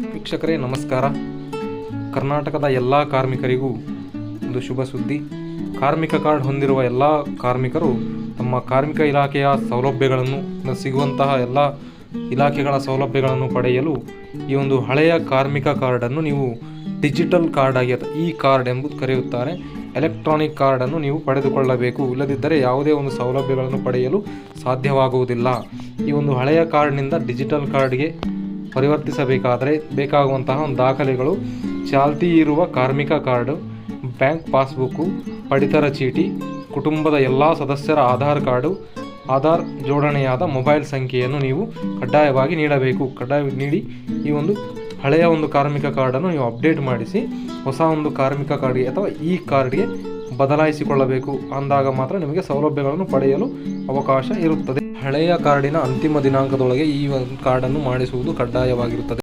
ವೀಕ್ಷಕರೇ, ನಮಸ್ಕಾರ. ಕರ್ನಾಟಕದ ಎಲ್ಲ ಕಾರ್ಮಿಕರಿಗೂ ಒಂದು ಶುಭ ಸುದ್ದಿ. ಕಾರ್ಮಿಕ ಕಾರ್ಡ್ ಹೊಂದಿರುವ ಎಲ್ಲ ಕಾರ್ಮಿಕರು ತಮ್ಮ ಕಾರ್ಮಿಕ ಇಲಾಖೆಯ ಸೌಲಭ್ಯಗಳನ್ನು ಸಿಗುವಂತಹ ಎಲ್ಲ ಇಲಾಖೆಗಳ ಸೌಲಭ್ಯಗಳನ್ನು ಪಡೆಯಲು ಈ ಒಂದು ಹಳೆಯ ಕಾರ್ಮಿಕ ಕಾರ್ಡನ್ನು ನೀವು ಡಿಜಿಟಲ್ ಕಾರ್ಡ್ ಆಗಿ ಅಥವಾ ಇ ಕಾರ್ಡ್ ಎಂಬುದು ಕರೆಯುತ್ತಾರೆ. ಎಲೆಕ್ಟ್ರಾನಿಕ್ ಕಾರ್ಡನ್ನು ನೀವು ಪಡೆದುಕೊಳ್ಳಬೇಕು. ಇಲ್ಲದಿದ್ದರೆ ಯಾವುದೇ ಒಂದು ಸೌಲಭ್ಯಗಳನ್ನು ಪಡೆಯಲು ಸಾಧ್ಯವಾಗುವುದಿಲ್ಲ. ಈ ಒಂದು ಹಳೆಯ ಕಾರ್ಡ್ನಿಂದ ಡಿಜಿಟಲ್ ಕಾರ್ಡ್ಗೆ ಪರಿವರ್ತಿಸಬೇಕಾದರೆ ಬೇಕಾಗುವಂತಹ ಒಂದು ದಾಖಲೆಗಳು, ಚಾಲ್ತಿ ಇರುವ ಕಾರ್ಮಿಕ ಕಾರ್ಡು, ಬ್ಯಾಂಕ್ ಪಾಸ್ಬುಕ್ಕು, ಪಡಿತರ ಚೀಟಿ, ಕುಟುಂಬದ ಎಲ್ಲ ಸದಸ್ಯರ ಆಧಾರ್ ಕಾರ್ಡು, ಆಧಾರ್ ಜೋಡಣೆಯಾದ ಮೊಬೈಲ್ ಸಂಖ್ಯೆಯನ್ನು ನೀವು ಕಡ್ಡಾಯವಾಗಿ ನೀಡಬೇಕು. ಕಡ್ಡಾಯ ನೀಡಿ ಈ ಒಂದು ಹಳೆಯ ಒಂದು ಕಾರ್ಮಿಕ ಕಾರ್ಡನ್ನು ನೀವು ಅಪ್ಡೇಟ್ ಮಾಡಿಸಿ, ಹೊಸ ಒಂದು ಕಾರ್ಮಿಕ ಕಾರ್ಡ್ಗೆ ಅಥವಾ ಈ ಕಾರ್ಡ್ಗೆ ಬದಲಾಯಿಸಿಕೊಳ್ಳಬೇಕು. ಅಂದಾಗ ಮಾತ್ರ ನಿಮಗೆ ಸೌಲಭ್ಯಗಳನ್ನು ಪಡೆಯಲು ಅವಕಾಶ ಇರುತ್ತದೆ. ಹಳೆಯ ಕಾರ್ಡಿನ ಅಂತಿಮ ದಿನಾಂಕದೊಳಗೆ ಈ ಒಂದು ಕಾರ್ಡನ್ನು ಮಾಡಿಸುವುದು ಕಡ್ಡಾಯವಾಗಿರುತ್ತದೆ.